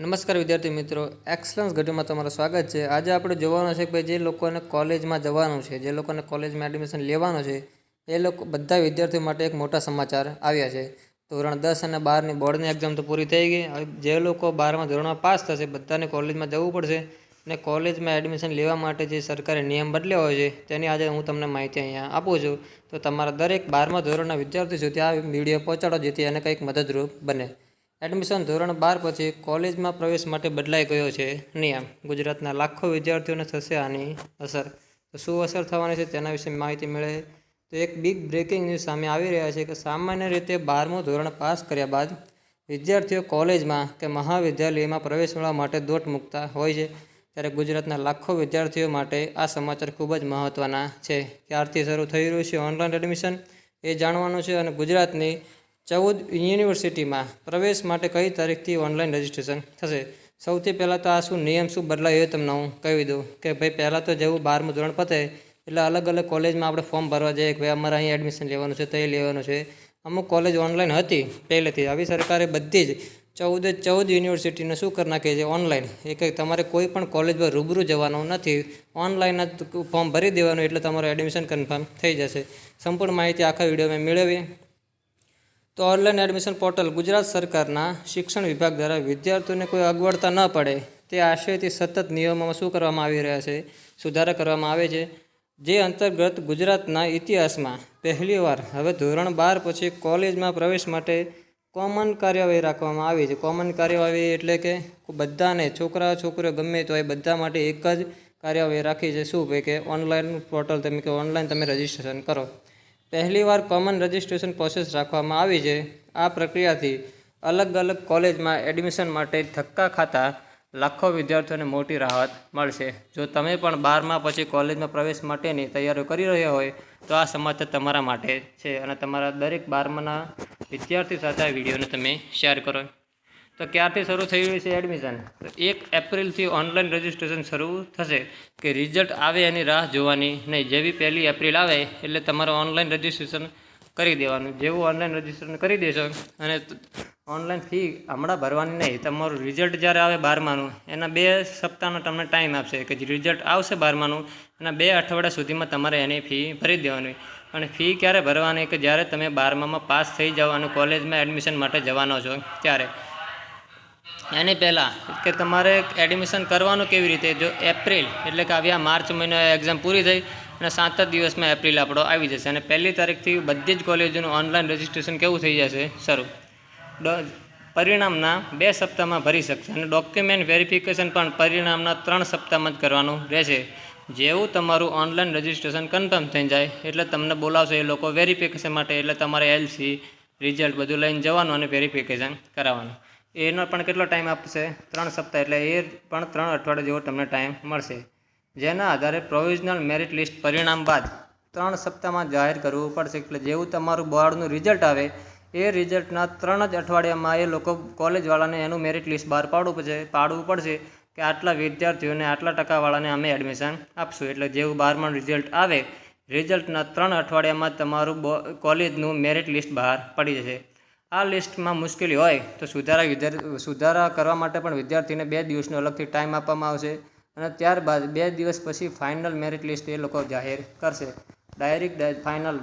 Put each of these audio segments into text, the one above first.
નમસ્કાર વિદ્યાર્થી મિત્રો એક્સલન્સ ઘટીમાં તમારું સ્વાગત છે. આજે આપણે જોવાનું છે કે જે લોકોને કોલેજમાં જવાનું છે, જે લોકોને કોલેજમાં એડમિશન લેવાનું છે, એ લોકો બધા વિદ્યાર્થીઓ માટે એક મોટા સમાચાર આવ્યા છે. ધોરણ દસ અને બારની બોર્ડની એક્ઝામ તો પૂરી થઈ ગઈ. હવે જે લોકો બારમાં ધોરણમાં પાસ થશે, બધાને કોલેજમાં જવું પડશે અને કોલેજમાં એડમિશન લેવા માટે જે સરકારે નિયમ બદલ્યો હોય છે, તેની આજે હું તમને માહિતી અહીંયા આપું છું. તો તમારા દરેક બારમા ધોરણના વિદ્યાર્થી સુધી આ વીડિયો પહોંચાડો, જેથી એને કંઈક મદદરૂપ બને. એડમિશન ધોરણ બાર પછી કોલેજમાં પ્રવેશ માટે બદલાઈ ગયો છે. નિયમ, ગુજરાતના લાખો વિદ્યાર્થીઓને થશે આની અસર. તો શું અસર થવાની છે તેના વિશે માહિતી મળે તો એક બિગ બ્રેકિંગ ન્યૂઝ સામે આવી રહ્યા છે કે સામાન્ય રીતે બારમું ધોરણ પાસ કર્યા બાદ વિદ્યાર્થીઓ કોલેજમાં કે મહાવિદ્યાલયમાં પ્રવેશ મેળવવા માટે દોટ મૂકતા હોય છે. ત્યારે ગુજરાતના લાખો વિદ્યાર્થીઓ માટે આ સમાચાર ખૂબ જ મહત્ત્વના છે. ક્યારથી શરૂ થઈ રહ્યું છે ઓનલાઈન એડમિશન એ જાણવાનું છે અને ગુજરાતની ચૌદ યુનિવર્સિટીમાં પ્રવેશ માટે કઈ તારીખથી ઓનલાઈન રજિસ્ટ્રેશન થશે? સૌથી પહેલાં તો આ શું નિયમ, શું બદલાયો એ તમને હું કહી દઉં કે ભાઈ, પહેલાં તો જેવું બારમું ધોરણ પતે, એટલે અલગ અલગ કોલેજમાં આપણે ફોર્મ ભરવા જઈએ કે ભાઈ, અમારે અહીં એડમિશન લેવાનું છે, તો એ લેવાનું છે. અમુક કોલેજ ઓનલાઈન હતી પહેલેથી, આવી સરકારે બધી જ ચૌદે ચૌદ યુનિવર્સિટીને શું કરી નાખી છે ઓનલાઈન એ કંઈક તમારે કોઈ પણ કોલેજમાં રૂબરૂ જવાનું નથી. ઓનલાઈન જ ફોર્મ ભરી દેવાનું, એટલે તમારું એડમિશન કન્ફર્મ થઈ જશે. સંપૂર્ણ માહિતી આખા વીડિયો મેં મેળવીએ. તો ઓનલાઈન એડમિશન પોર્ટલ ગુજરાત સરકારના શિક્ષણ વિભાગ દ્વારા વિદ્યાર્થીઓને કોઈ અગવડતા ન પડે તે આશયથી સતત નિયમોમાં શું કરવામાં આવી રહ્યા છે, સુધારા કરવામાં આવે છે? જે અંતર્ગત ગુજરાતના ઇતિહાસમાં પહેલીવાર હવે ધોરણ બાર પછી કોલેજમાં પ્રવેશ માટે કોમન કાર્યવાહી રાખવામાં આવી છે. કોમન કાર્યવાહી એટલે કે બધાને, છોકરા, છોકરીઓ ગમે તો એ બધા માટે એક જ કાર્યવાહી રાખી છે. શું ભાઈ કે ઓનલાઈન પોર્ટલ તમે કે ઓનલાઈન તમે રજિસ્ટ્રેશન કરો? પહેલીવાર કોમન રજિસ્ટ્રેશન પ્રોસેસ રાખવામાં આવી છે. આ પ્રક્રિયાથી અલગ અલગ કોલેજમાં એડમિશન માટે ધક્કા ખાતા લાખો વિદ્યાર્થીઓને મોટી રાહત મળશે. જો તમે પણ બારમા પછી કોલેજમાં પ્રવેશ માટેની તૈયારીઓ કરી રહ્યા હોય, તો આ સમાચાર તમારા માટે છે અને તમારા દરેક બારમાના વિદ્યાર્થી સાથે આ વિડીયોને તમે શેર કરો. તો ક્યારથી શરૂ થઈ રહ્યું છે એડમિશન તો એક એપ્રિલથી ઓનલાઈન રજિસ્ટ્રેશન શરૂ થશે કે રિઝલ્ટ આવે એની રાહ જોવાની નહીં. જેવી પહેલી એપ્રિલ આવે એટલે તમારે ઓનલાઈન રજિસ્ટ્રેશન કરી દેવાનું. જેવું ઓનલાઈન રજિસ્ટ્રેશન કરી દેશો અને ઓનલાઈન ફી હમણાં ભરવાની નહીં. તમારું રિઝલ્ટ જ્યારે આવે બારમાનું, એના બે સપ્તાહનો તમને ટાઈમ આપશે કે જે રિઝલ્ટ આવશે બારમાનું, એના બે અઠવાડિયા સુધીમાં તમારે એની ફી ભરી દેવાની. અને ફી ક્યારે ભરવાની? કે જ્યારે તમે બારમામાં પાસ થઈ જાઓ અને કોલેજમાં એડમિશન માટે જવાનો છો, ત્યારે. એની પહેલાં કે તમારે એડમિશન કરવાનું કેવી રીતે? જો એપ્રિલ, એટલે કે આવ્યા માર્ચ મહિનો એક્ઝામ પૂરી થઈ અને સાત જ દિવસમાં એપ્રિલ આપણો આવી જશે. અને પહેલી તારીખથી બધી જ કોલેજોનું ઓનલાઈન રજિસ્ટ્રેશન કેવું થઈ જશે? શરૂ. પરિણામના બે સપ્તાહમાં ભરી શકશે અને ડોક્યુમેન્ટ વેરિફિકેશન પણ પરિણામના ત્રણ સપ્તાહમાં જ કરવાનું રહેશે. જેવું તમારું ઓનલાઈન રજિસ્ટ્રેશન કન્ફર્મ થઈ જાય, એટલે તમને બોલાવશે એ લોકો વેરિફિકેશન માટે, એટલે તમારે એલસી રિઝલ્ટ બધું લઈને જવાનું અને વેરિફિકેશન કરાવવાનું. એનો પણ કેટલો ટાઈમ આપશે? ત્રણ સપ્તાહ, એટલે એ પણ ત્રણ અઠવાડિયા જેવો તમને ટાઈમ મળશે. જેના આધારે પ્રોવિઝનલ મેરિટ લિસ્ટ પરિણામ બાદ ત્રણ સપ્તાહમાં જાહેર કરવું પડશે. એટલે જેવું તમારું બોર્ડનું રિઝલ્ટ આવે, એ રિઝલ્ટના ત્રણ જ અઠવાડિયામાં એ લોકો કોલેજવાળાને એનું મેરિટ લિસ્ટ બહાર પાડવું પડશે પાડવું પડશે કે આટલા વિદ્યાર્થીઓને, આટલા ટકાવાળાને અમે એડમિશન આપશું. એટલે જેવું બારમાનું રિઝલ્ટ આવે રિઝલ્ટના ત્રણ અઠવાડિયામાં તમારું કોલેજનું મેરિટ લિસ્ટ બહાર પડી જશે. આ લિસ્ટમાં મુશ્કેલી હોય તો સુધારા વિદ્યાર્થી સુધારા કરવા માટે પણ વિદ્યાર્થીને બે દિવસનો અલગથી ટાઈમ આપવામાં આવશે અને ત્યારબાદ બે દિવસ પછી ફાઇનલ મેરિટ લિસ્ટ એ લોકો જાહેર કરશે. ડાયરેક્ટ ફાઇનલ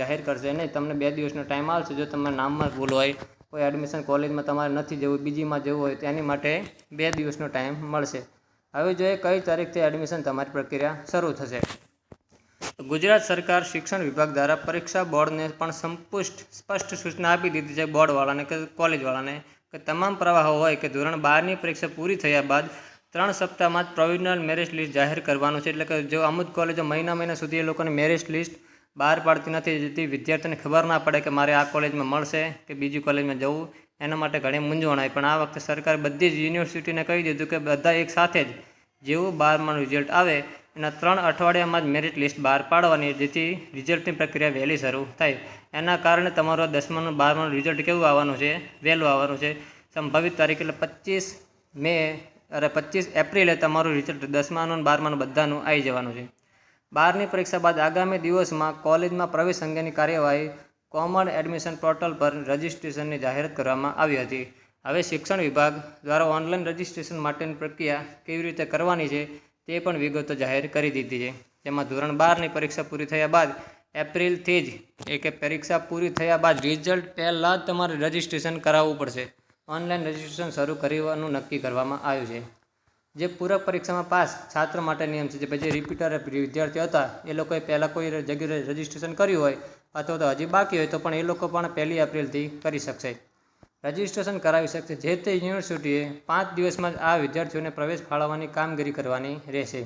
જાહેર કરશે નહીં. તમને બે દિવસનો ટાઈમ આવશે. જો તમારા નામમાં ભૂલ હોય, કોઈ એડમિશન કોલેજમાં તમારે નથી જવું, બીજીમાં જવું હોય, તેની માટે બે દિવસનો ટાઈમ મળશે. હવે જોઈએ કઈ તારીખથી એડમિશન તમારી પ્રક્રિયા શરૂ થશે. ગુજરાત સરકાર શિક્ષણ વિભાગ દ્વારા પરીક્ષા બોર્ડને પણ સંપુષ્ટ, સ્પષ્ટ સૂચના આપી દીધી છે બોર્ડવાળાને કે કોલેજવાળાને કે તમામ પ્રવાહો હોય કે ધોરણ બારની પરીક્ષા પૂરી થયા બાદ ત્રણ સપ્તાહમાં જ પ્રોવિઝનલ મેરિટ લિસ્ટ જાહેર કરવાનું છે. એટલે કે જો અમુક કોલેજો મહિના મહિના સુધી એ લોકોને મેરિટ લિસ્ટ બહાર પાડતી નથી, જેથી વિદ્યાર્થીને ખબર ના પડે કે મારે આ કોલેજમાં મળશે કે બીજી કોલેજમાં જવું. એના માટે ઘણી મૂંઝવણ આવી પણ આ વખતે સરકારે બધી જ યુનિવર્સિટીને કહી દીધું કે બધા એક સાથે જ જેવું બારમાં રિઝલ્ટ આવે એના ત્રણ અઠવાડિયામાં જ મેરિટ લિસ્ટ બહાર પાડવાની, જેથી રિઝલ્ટની પ્રક્રિયા વહેલી શરૂ થાય. એના કારણે તમારો દસમાનું, બારમાનું રિઝલ્ટ કેવું આવવાનું છે? વહેલું આવવાનું છે. સંભવિત તારીખ એટલે પચીસ મે, અરે પચીસ એપ્રિલે તમારું રિઝલ્ટ દસમાનું અને બારમાનું બધાનું આવી જવાનું છે. બારની પરીક્ષા બાદ આગામી દિવસમાં કોલેજમાં પ્રવેશ અંગેની કાર્યવાહી કોમન એડમિશન પોર્ટલ પર રજિસ્ટ્રેશનની જાહેરાત કરવામાં આવી હતી. હવે શિક્ષણ વિભાગ દ્વારા ઓનલાઈન રજિસ્ટ્રેશન માટેની પ્રક્રિયા કેવી રીતે કરવાની છે? તે પણ વિગતો જાહેર કરી દીધી છે. જેમાં ધોરણ બારની પરીક્ષા પૂરી થયા બાદ એપ્રિલથી જ એ પરીક્ષા પૂરી થયા બાદ રિઝલ્ટ પહેલાં જ તમારે રજિસ્ટ્રેશન કરાવવું પડશે. ઓનલાઈન રજિસ્ટ્રેશન શરૂ કરવાનું નક્કી કરવામાં આવ્યું છે. જે પૂરક પરીક્ષામાં પાસ છાત્ર માટે નિયમ છે, જે પછી રિપીટર વિદ્યાર્થીઓ હતા, એ લોકોએ પહેલાં કોઈ જગ્યાએ રજિસ્ટ્રેશન કર્યું હોય અથવા તો હજી બાકી હોય તો પણ એ લોકો પણ પહેલી એપ્રિલથી કરી શકશે. રજિસ્ટ્રેશન કરાવી શકશે. જે તે યુનિવર્સિટીએ પાંચ દિવસમાં જ આ વિદ્યાર્થીઓને પ્રવેશ ફાળવવાની કામગીરી કરવાની રહેશે.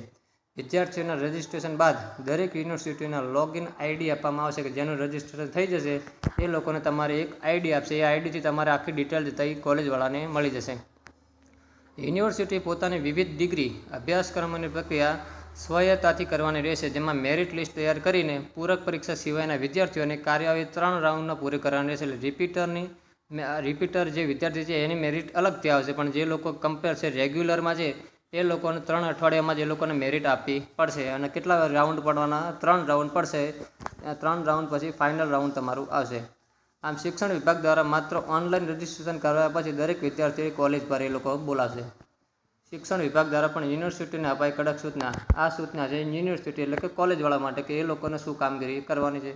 વિદ્યાર્થીઓના રજિસ્ટ્રેશન બાદ દરેક યુનિવર્સિટીના લોગિન આઈડી આપવામાં આવશે કે જેનું રજિસ્ટ્રેશન થઈ જશે, એ લોકોને તમારે એક આઈડી આપશે. એ આઈડીથી તમારે આખી ડિટેલ થઈ કોલેજવાળાને મળી જશે. યુનિવર્સિટી પોતાની વિવિધ ડિગ્રી અભ્યાસક્રમોની પ્રક્રિયા સ્વાયત્તાથી કરવાની રહેશે. જેમાં મેરિટ લિસ્ટ તૈયાર કરીને પૂરક પરીક્ષા સિવાયના વિદ્યાર્થીઓને કાર્યવાહી ત્રણ રાઉન્ડમાં પૂરી કરવાની રહેશે. એટલે રિપીટરની રિપીટર જે વિદ્યાર્થી છે, એની મેરિટ અલગથી આવશે. પણ જે લોકો કમ્પેર છે રેગ્યુલરમાં છે એ લોકોને ત્રણ અઠવાડિયામાં જે લોકોને મેરિટ આપવી પડશે. અને કેટલા રાઉન્ડ પડવાના? ત્રણ રાઉન્ડ પડશે. ત્રણ રાઉન્ડ પછી ફાઇનલ રાઉન્ડ તમારું આવશે. આમ શિક્ષણ વિભાગ દ્વારા માત્ર ઓનલાઈન રજિસ્ટ્રેશન કરાવ્યા પછી દરેક વિદ્યાર્થીએ કોલેજ પર એ લોકો બોલાવશે. શિક્ષણ વિભાગ દ્વારા પણ યુનિવર્સિટીને અપાય કડક સૂચના. આ સૂચના છે યુનિવર્સિટી એટલે કે કોલેજવાળા માટે કે એ લોકોને શું કામગીરી કરવાની છે?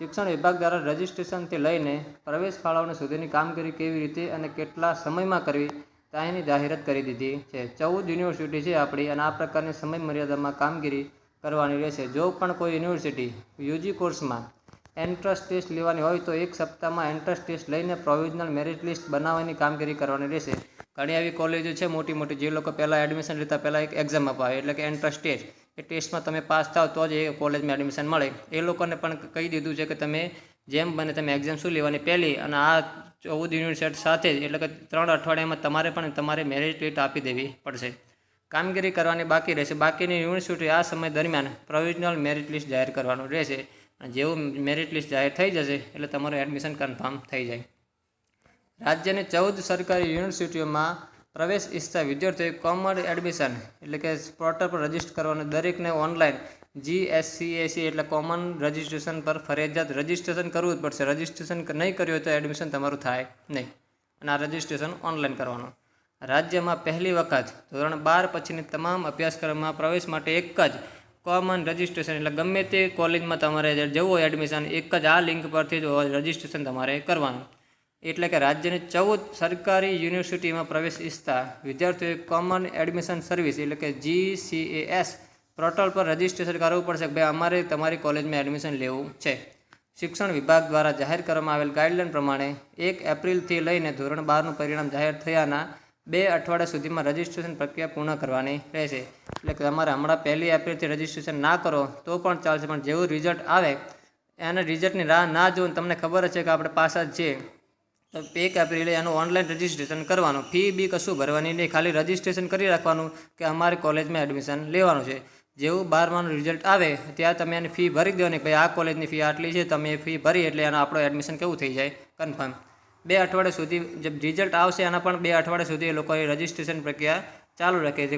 શિક્ષણ વિભાગ દ્વારા રજિસ્ટ્રેશનથી લઈને પ્રવેશ ફાળવણી સુધીની કામગીરી કેવી રીતે અને કેટલા સમયમાં કરવી તેની જાહેરાત કરી દીધી છે. ચૌદ યુનિવર્સિટી છે આપણી અને આ પ્રકારની સમય મર્યાદામાં કામગીરી કરવાની રહેશે. જો પણ કોઈ યુનિવર્સિટી યુજી કોર્સમાં એન્ટ્રન્સ ટેસ્ટ લેવાની હોય તો એક સપ્તાહમાં એન્ટ્રન્સ ટેસ્ટ લઈને પ્રોવિઝનલ મેરિટ લિસ્ટ બનાવવાની કામગીરી કરવાની રહેશે. ઘણી આવી કોલેજો છે મોટી મોટી જે લોકો પહેલાં એડમિશન લેતા પહેલાં એક એક્ઝામ અપાવે એટલે કે એન્ટ્રન્સ ટેસ્ટ. એ ટેસ્ટમાં તમે પાસ થાવ તો જ એ કોલેજમાં એડમિશન મળે. એ લોકોને પણ કહી દીધું છે કે તમે જેમ બને તમે એક્ઝામ શું લેવાની પહેલી અને આ ચૌદ યુનિવર્સિટી સાથે જ, એટલે કે ત્રણ અઠવાડિયામાં તમારે પણ તમારે મેરિટ લિસ્ટ આપી દેવી પડશે. કામગીરી કરવાની બાકી રહેશે. બાકીની યુનિવર્સિટી આ સમય દરમિયાન પ્રોવિઝનલ મેરિટ લિસ્ટ જાહેર કરવાનું રહેશે. અને જેવું મેરિટ લિસ્ટ જાહેર થઈ જશે, એટલે તમારું એડમિશન કન્ફર્મ થઈ જાય. રાજ્યની ચૌદ સરકારી યુનિવર્સિટીઓમાં પ્રવેશ ઈચ્છતા વિદ્યાર્થીઓએ કોમન એડમિશન એટલે કે પોર્ટલ પર રજિસ્ટર કરવાનું. દરેકને ઓનલાઈન જીએસસીએસી એટલે કોમન રજિસ્ટ્રેશન પર ફરજિયાત રજિસ્ટ્રેશન કરવું જ પડશે. રજિસ્ટ્રેશન નહીં કર્યું તો એડમિશન તમારું થાય નહીં. અને આ રજિસ્ટ્રેશન ઓનલાઈન કરવાનું. રાજ્યમાં પહેલી વખત ધોરણ બાર પછીની તમામ અભ્યાસક્રમમાં પ્રવેશ માટે એક જ કોમન રજિસ્ટ્રેશન એટલે ગમે તે કોલેજમાં તમારે જવું હોય એડમિશન, એક જ આ લિંક પરથી જ રજિસ્ટ્રેશન તમારે કરવાનું. એટલે કે રાજ્યની ચૌદ સરકારી યુનિવર્સિટીમાં પ્રવેશ ઈચ્છતા વિદ્યાર્થીઓએ કોમન એડમિશન સર્વિસ એટલે કે જીસીએએસ પોર્ટલ પર રજિસ્ટ્રેશન કરવું પડશે કે ભાઈ અમારે તમારી કોલેજમાં એડમિશન લેવું છે. શિક્ષણ વિભાગ દ્વારા જાહેર કરવામાં આવેલ ગાઈડલાઇન પ્રમાણે એક એપ્રિલથી લઈને ધોરણ બારનું પરિણામ જાહેર થયાના બે અઠવાડિયા સુધીમાં રજિસ્ટ્રેશન પ્રક્રિયા પૂર્ણ કરવાની રહેશે. એટલે કે તમારે હમણાં પહેલી એપ્રિલથી રજિસ્ટ્રેશન ના કરો, તો પણ ચાલશે. પણ જેવું રિઝલ્ટ આવે, એના રિઝલ્ટની રાહ ના જોઈને તમને ખબર છે કે આપણે પાસ જ છીએ. એક એપ્રિલે એનું ઓનલાઈન રજિસ્ટ્રેશન કરવાનું. ફી બી કશું ભરવાની નહીં, ખાલી રજિસ્ટ્રેશન કરી રાખવાનું કે અમારી કોલેજમાં એડમિશન લેવાનું છે. જેવું બારમાનું રિઝલ્ટ આવે, ત્યાં તમે એની ફી ભરી દેવાની ભાઈ આ કોલેજની ફી આટલી છે, તમે ફી ભરી એટલે એનું આપણું એડમિશન કેવું થઈ જાય? કન્ફર્મ. બે અઠવાડિયા સુધી જે રિઝલ્ટ આવશે, એના પણ બે અઠવાડિયા સુધી એ લોકોએ રજિસ્ટ્રેશન પ્રક્રિયા ચાલુ રાખે છે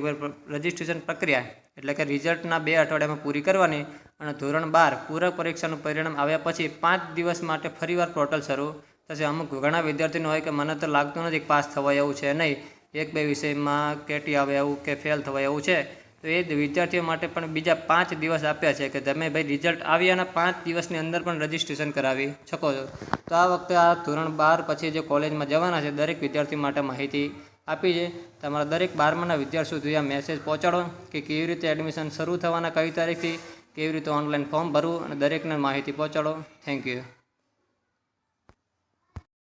રજિસ્ટ્રેશન પ્રક્રિયા. એટલે કે રિઝલ્ટના બે અઠવાડિયામાં પૂરી કરવાની અને ધોરણ બાર પૂરક પરીક્ષાનું પરિણામ આવ્યા પછી પાંચ દિવસ માટે ફરીવાર પોર્ટલ શરૂ થશે અમુક ઘણા વિદ્યાર્થીનો હોય કે મને તો લાગતું નથી પાસ થવાય એવું છે નહીં. એક બે વિષયમાં કેટી આવે એવું કે ફેલ થવાય એવું છે. તો એ વિદ્યાર્થીઓ માટે પણ બીજા પાંચ દિવસ આપ્યા છે કે તમે ભાઈ રિઝલ્ટ આવ્યાના પાંચ દિવસની અંદર પણ રજીસ્ટ્રેશન કરાવી શકો છો. તો આ વખતે આ ધોરણ બાર પછી જે કોલેજમાં જવાના છે, દરેક વિદ્યાર્થી માટે માહિતી આપી છે. તમારા દરેક બારમાના વિદ્યાર્થીઓ સુધી આ મેસેજ પહોંચાડો કે કેવી રીતે એડમિશન શરૂ થવાના, કઈ તારીખથી કેવી રીતે ઓનલાઈન ફોર્મ ભરવું અને દરેકને માહિતી પહોંચાડો. Thank you